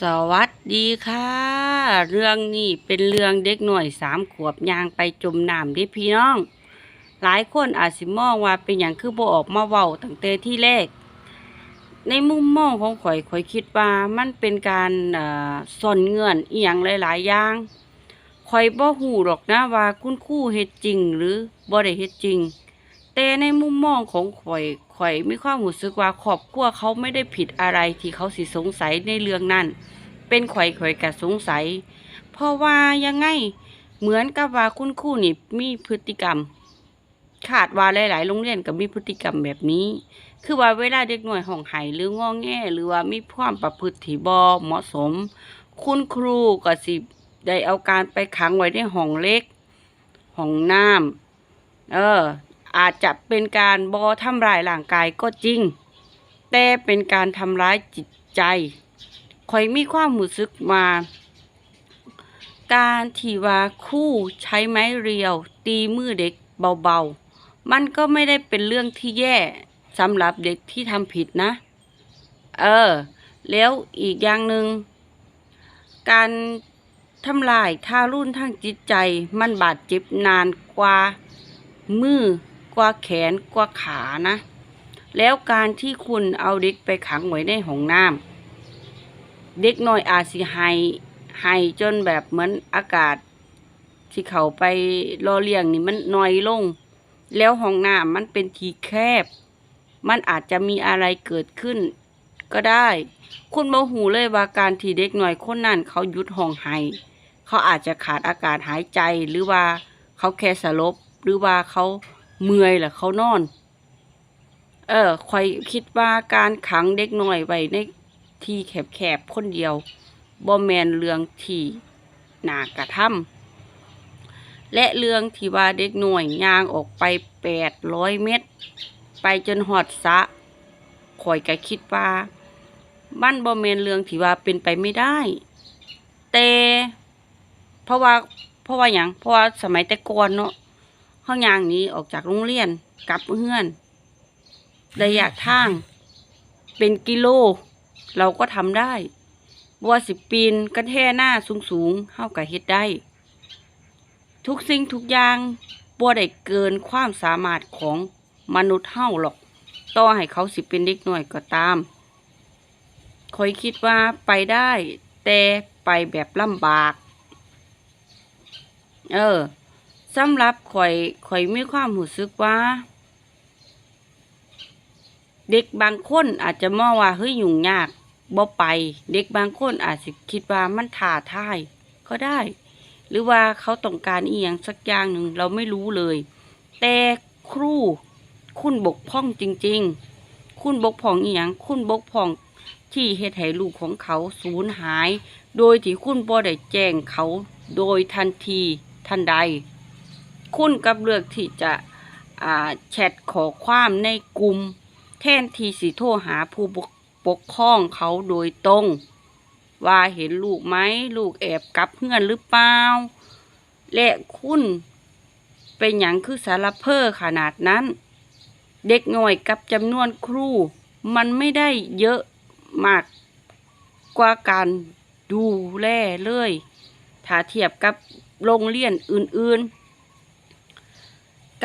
สวัสดีค่ะ เรื่องนี้เป็นเรื่องเด็กหน่อยสามขวบยางไปจมน้ำเด้พี่น้อง หลายคนอาจสิมองว่าเป็นอย่างคือโบออกมาเว้าตั้งแต่ที่แรก ในมุมมองของข่อยข่อยคิดว่ามันเป็นการเอ่อนเงื่อนอีหยังหลายๆอย่างข่อยบ่ฮู้หรอกนะว่าคุณครูเฮ็ดจริงหรือบ่ได้เฮ็ดจริง แต่ในมุมมองของข่อยข่อยมีความรู้สึกว่าครอบครัวเขาไม่ได้ผิดอะไรที่เขาสิสงสัยในเรื่องนั้น เป็นข่อยข่อยก็สงสัย เพราะว่ายังไงเหมือนกับว่าคุณครูนี่มีพฤติกรรมขาดว่าหลาย ๆ โรงเรียนก็มีพฤติกรรมแบบนี้ คือว่าเวลาเด็กหน่วยห้องไห้หรืองอแงหรือว่ามีความประพฤติที่บ่เหมาะสม คุณครูก็สิได้เอาการไปขังไว้ในห้องเล็กห้องน้ำเออ อาจจะเป็นการบอทำร้ายร่างกายก็จริง แต่เป็นการทำร้ายจิตใจข่อยมีความรู้สึกมา การที่ว่าคู่ใช้ไม้เรียว ตีมือเด็กเบาๆ มันก็ไม่ได้เป็นเรื่องที่แย่สำหรับเด็กที่ทำผิดนะ เออ แล้วอีกอย่างหนึ่งการทำลายทารุณทางจิตใจมันบาดเจ็บนานกว่ามือ กว่าแขนกว่าขานะ แล้วการที่คุณเอาเด็กไปขังไว้ในห้องน้ำเด็กน้อยอาจสิไฮไฮจนแบบเหมือนอากาศ ที่เขาไปรอเลี้ยงนี่มันน้อยลง แล้วห้องน้ำมันเป็นทีแคบ มันอาจจะมีอะไรเกิดขึ้น ก็ได้ คุณบ่หูเลยว่าการที่เด็กหน่อยคนนั้นเขาหยุดห้องไห้เขาอาจจะขาดอากาศหายใจหรือว่าเขาแค่สลบหรือว่าเขา เมื่อยแหรือเขานอน เออคอยคิดว่าการขังเด็กน้อยไว้ในที่แคบๆคนเดียวบ่แมนเรื่องที่น่ากระทำและเรื่องที่ว่าเด็กหน้อยย่างออกไปแปดร้อยเมตร ไปจนหอดสระคอยก็คิดว่าบ้านบ่แมนเรื่องที่ว่าเป็นไปไม่ได้ แต่เพราะว่าเพราะว่าอย่างเพราะว่าสมัยแต่ก่อนเนาะ ห้องยางนี้ออกจากโรงเรียนกลับเฮือนระยะทาง เป็นกิโล เราก็ทำได้บัวสิบปีนกระแท่หน้าสูงสูงๆเฮาก็เฮ็ดได้ ทุกสิ่งทุกอย่างบัวได้เกินความสามารถของมนุษย์เฮาหรอก ต่อให้เขาสิเป็นเด็กหน่อยก็ตามคอยคิดว่าไปได้ แต่ไปแบบลำบาก เออ สำหรับข่อยข่อยมีความรู้สึกว่า เด็กบางคนอาจจะมองว่าเฮ้ยยุ่งยากบ่ไป เด็กบางคนอาจจะคิดว่ามันท้าทายก็ได้ หรือว่าเขาต้องการอีหยังสักอย่างหนึ่งเราไม่รู้เลย แต่ครูคุณบกพร่องจริง ๆ คุณบกพร่องอีหยังคุณบกพร่องที่เฮ็ดให้ลูกของเขาสูญหาย โดยที่คุณบ่ได้แจ้งเขาโดยทันทีทันใด คุณกับเลือกที่จะแชทขอความในกลุ่มแทนทีสิโทรหาผู้ปกปกครองเขาโดยตรง ว่าเห็นลูกไหมลูกแอบกลับเพื่อนหรือเปล่าและคุณเป็นอย่างคือสารเพอขนาดนั้น เด็กหน่อยกับจำนวนครู มันไม่ได้เยอะมากกว่าการดูแลเลย ถ้าเทียบกับโรงเรียนอื่นๆ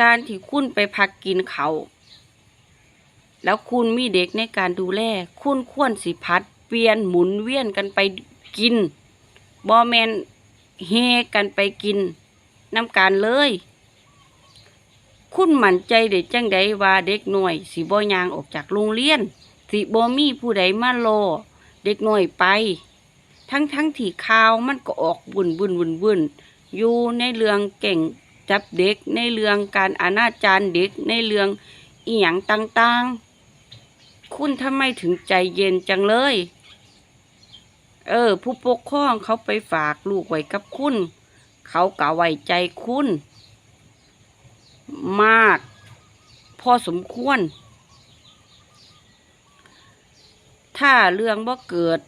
การที่คุณไปพักกินเขา แล้วคุณมีเด็กในการดูแล คุณควรสิพัดเปลี่ยนหมุนเวียนกันไปกินบอแมนเฮกันไปกินน้ำการเลย คุณมั่นใจเด็กจังใดว่าเด็กหน่อยสิบ่ยางออกจากโรงเรียนสิบ่มีผู้ใดมาโลเด็กหน่อยไป ทั้งทั้งที่ข่าวมันก็ออกบุนบุนบุนบุนอยู่ในเรื่องเก่ง จับเด็กในเรื่องการอนาจารเด็กในเรื่องอีหยังต่างๆ คุณทำไมถึงใจเย็นจังเลย เออ ผู้ปกครองเขาไปฝากลูกไว้กับคุณ เขากะไว้ใจคุณ มาก พอสมควร ถ้าเรื่องบ่เกิด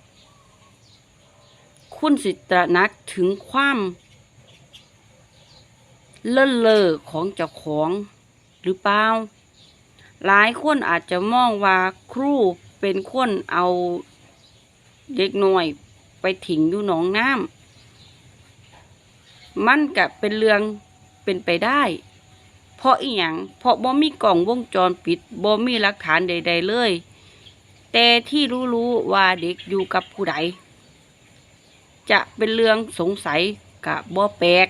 คุณสิตระนักถึงความ เลิศเลอของเจ้าของหรือเปล่า หลายคนอาจจะมองว่าครูเป็นคนเอาเด็กน้อยไปถิงอยู่หนองน้ำมันก็เป็นเรื่องเป็นไปได้ เพราะอีหยังเพราะบ่มีกล่องวงจรปิดบ่มีหลักฐานใด ๆ เลย แต่ที่รู้ๆว่าเด็กอยู่กับผู้ใดจะเป็นเรื่องสงสัยกับบ่แปลก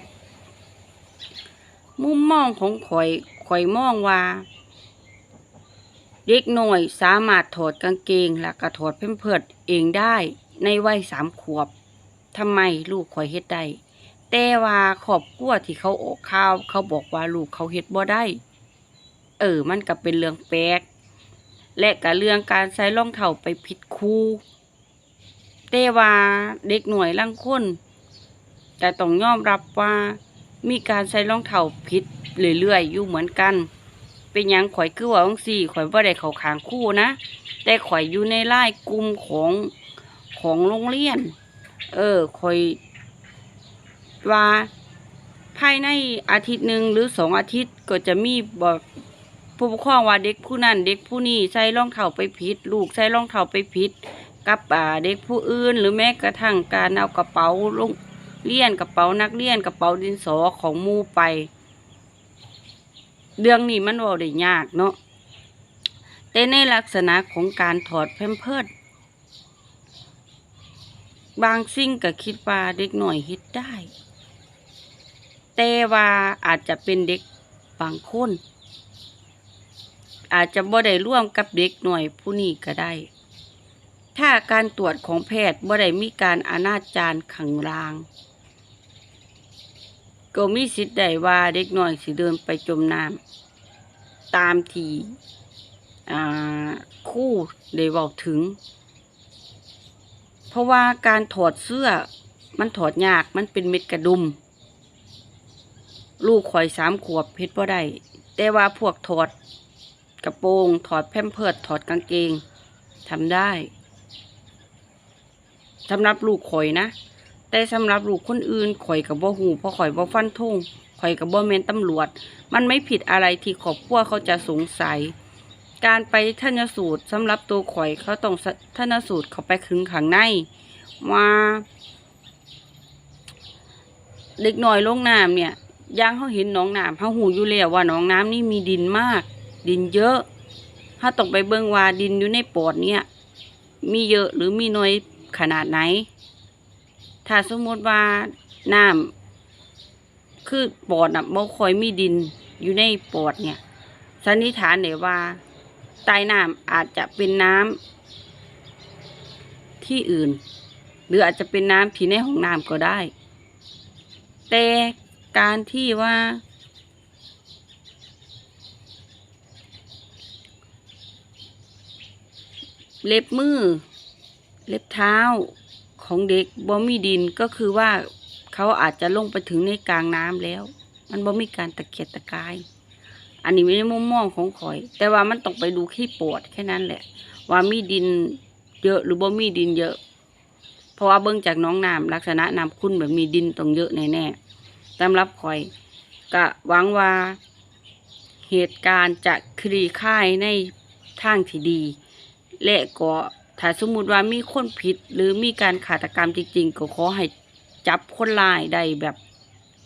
มุมมองของข่อยข่อยมองว่า เด็กหน้อยสามารถถอดกางเกงและก็ถอดเพิ่มเพิดเองได้ในวัยสามขวบทำไมลูกข่อยเฮ็ดได้แต่ว่าครอบครัวที่เขาออกข่าว เขาบอกว่าลูกเขาเฮ็ดบ่ได้ เออ มันก็เป็นเรื่องแปลกและก็เรื่องการใส่รองเท้าไปผิดครูแต่ว่าเด็กหน่วยลังคนแต่ต้องยอมรับว่า มีการใส่รองเท้าผิดเรื่อยๆอยู่เหมือนกัน เป็นยังข่อยคือว่าจังซี่ข่อยบ่าได้เขาขางคู่นะ แต่ข่อยอยู่ในไล่กลุ่มของของโรงเรียน เออข่อยว่าภายในอาทิตย์หนึ่งหรือสองอาทิตย์ก็จะมีบอกผู้ปกครองว่าเด็กผู้นั้นเด็กผู้นี้ใส่รองเท้าไปผิด ลูกใส่รองเท้าไปผิดกับอ่าเด็กผู้อื่น หรือแม้กระทั่งการเอากระเป๋าลง เรียนกระเป๋านักเรียนกระเป๋าดินสอของมูไป เรื่องนี้มันเว่าได้ยากเนาะแต่ในลักษณะของการถอดแพมเพิร์ดบางสิ่งก็คิดว่าเด็กหน่อยเฮ็ดได้ แต่ว่าอาจจะเป็นเด็กบางคน อาจจะบ่ได้ร่วมกับเด็กหน่อยผู้นี้ก็ได้ ถ้าการตรวจของแพทย์บ่ได้มีการอนาจารขังราง ก็มีสิทธิ์ได้ว่าเด็กน้อยสิเดินไปจมน้ำตามที่คู่ได้บอกถึง เพราะว่าการถอดเสื้อมันถอดยากมันเป็นเม็ดกระดุม ลูกข่อยสามขวบเพชรบ่ได้แต่ว่าพวกถอดกระโปรงถอดแพมเพิดถอดกางเกงทำได้สำหรับลูกข่อยนะ แต่สำหรับลูกคนอื่นข่อยกับบ่หูเพราะข่อยบ่ฟันธงข่อยกับบ่แม่นตำรวจ มันไม่ผิดอะไรที่ครอบครัวเขาจะสงสัย การไปทันสูตรสำหรับตัวข่อยเขาต้องทันสูตรเขาไปคึงข้างในว่าเด็กน้อยลงน้ำเนี่ยย่างเขาเห็นหนองน้ำเขาหูอยู่แล้วว่าหนองน้ำนี่มีดินมาก ดินเยอะ ถ้าต้องไปเบิ่งว่าดินอยู่ในปอดเนี่ย มีเยอะหรือมีน้อยขนาดไหน ถ้าสมมติว่าน้ำคือปอดน่ะบ่ค่อยมีดินอยู่ในปอดเนี่ยสันนิษฐานได้ว่าใต้น้ำอาจจะเป็นน้ำที่อื่น หรืออาจจะเป็นน้ำที่ในห้องน้ำก็ได้ แต่การที่ว่าเล็บมือ เล็บเท้า ของเด็กบ่มีดินก็คือว่าเขาอาจจะลงไปถึงในกลางน้ำแล้ว มันบ่มีการตะเกียกตะกาย อันนี้ไม่ได้มุมมองของข่อย แต่ว่ามันต้องไปดูขี้ปวดแค่นั้นแหละ ว่ามีดินเยอะหรือบ่มีดินเยอะ เพราะว่าเบื้องจากน้องน้ำลักษณะน้ำขุ่นแบบมีดินต้องเยอะแน่ๆสำหรับข่อยก็หวังว่าเหตุการณ์จะคลี่คลายในทางที่ดี และก็ ถ้าสมมุติว่ามีคนผิดหรือมีการฆาตกรรมจริง ๆ ก็ขอให้จับคนร้ายได้แบบ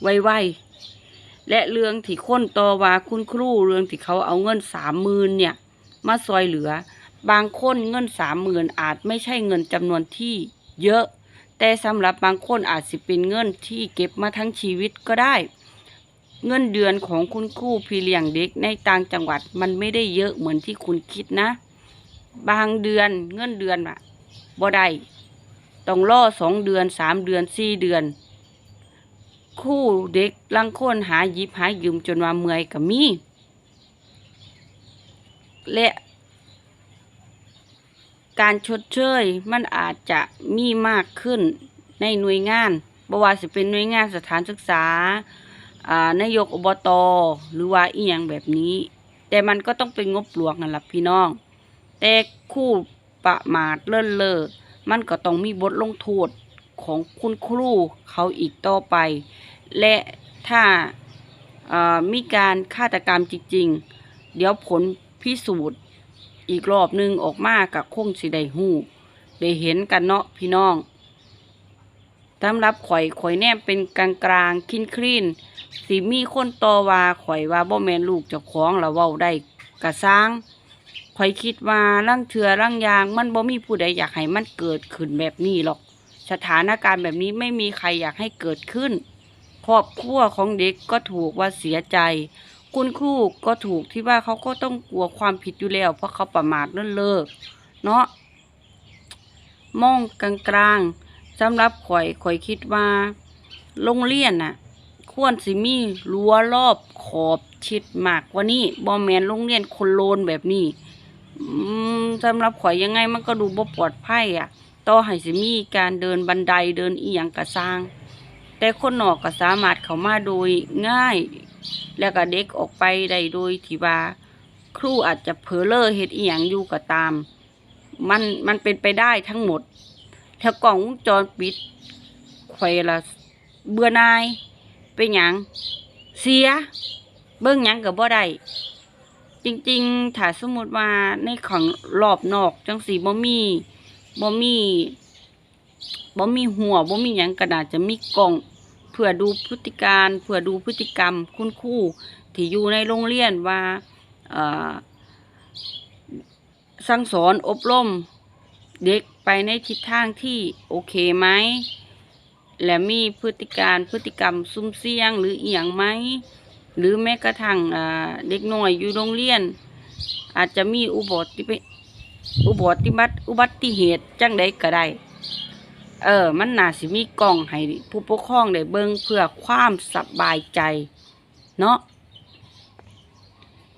ไวๆและเรื่องที่คนต่อว่าคุณครูเรื่องที่เขาเอาเงินสามหมื่นเนี่ย มาซอยเหลือ บางคนเงินสามหมื่นอาจไม่ใช่เงินจำนวนที่เยอะ แต่สำหรับบางคนอาจสิเป็นเงินที่เก็บมาทั้งชีวิตก็ได้ เงินเดือนของคุณครูพี่เลี้ยงเด็กในต่างจังหวัดมันไม่ได้เยอะเหมือนที่คุณคิดนะ บางเดือนเงินเดือนอะบ่ได้ต้องรอสองเดือนสามเดือนสี่เดือน คู่เด็กลังคนหายิบหายืมจนว่าเมื่อยกับมีและการชดเชยมันอาจจะมีมากขึ้นในหน่วยงานบว่าสิเป็นหน่วยงานสถานศึกษาอ่านายกอบต หรือว่าอีหยังแบบนี้ แต่มันก็ต้องเป็นงบหลวงนั่นแหละพี่น้อง แต่คู่ประมาทเลินเลอมันก็ต้องมีบทลงโทษของคุณครูเขาอีกต่อไป และถ้ามีการฆาตกรรมจริง ๆ เดี๋ยวผลพิสูจน์อีกรอบหนึ่งออกมากับคงสิได้หูได้เห็นกันเนาะพี่น้องสำหรับข่อยข่อยแนมเป็นกลางกลางคินคลีนสิมีคนตอว่าข่อยว่าบ่แมนลูกเจ้าของล้วเว้าได้กระสร้าง ข่อยคิดว่าร่างเถื่อร่างยาง มันบ่มีผู้ใดอยากให้มันเกิดขึ้นแบบนี้หรอก สถานการณ์แบบนี้ไม่มีใครอยากให้เกิดขึ้น ครอบครัวของเด็กก็ถูกว่าเสียใจ คุณครูก็ถูกที่ว่าเขาก็ต้องกลัวความผิดอยู่แล้ว เพราะเขาประมาทเลินเลิกเนาะมองกลางๆสำหรับข่อยข่อยคิดว่า โรงเรียนน่ะ ควรสิมีรั้วรอบขอบชิดมากกว่านี้บ่แมนโรงเรียนคนโลนแบบนี้ สำหรับข่อยยังไงมันก็ดูบ่ปลอดภัยอะ ต่อให้สิมีการเดินบันไดเดินอีหยังกระสร้าง แต่คนนอกก็สามารถเข้ามาโดยง่าย แล้วก็เด็กออกไปได้โดยที่ว่าครูอาจจะเผลอเลอเฮ็ดอีหยังอยู่ก็ตาม มันมันเป็นไปได้ทั้งหมด ถ้ากล้องวงจรปิดข่อยละเบื่อหนายเป็นหยังเสีย เบิ่งหยังก็บ่ได้ จริงๆ ถ้าสมมติว่าในของรอบนอกจังสีบ่มีบ่มีบ่มีหัวบ่มีหยังก็น่าษจะมีกล้องเพื่อดูพฤติการเพื่อดูพฤติกรรมคุณครูที่อยู่ในโรงเรียนว่าสั่งสอนอบรมเด็กไปในทิศทางที่โอเคไหมและมีพฤติการพฤติกรรมซุ่มเสี่ยงหรือเอียงไหม หรือแม้กระทั่งเด็กน้อยอยู่โรงเรียน อาจจะมีอุบัติอุบัติบัติอุบัติเหตุจังใดก็ได้เออ มันน่าสิมีกล่องให้ผู้ปกครองได้เบิ่งเพื่อความสบายใจ เนาะ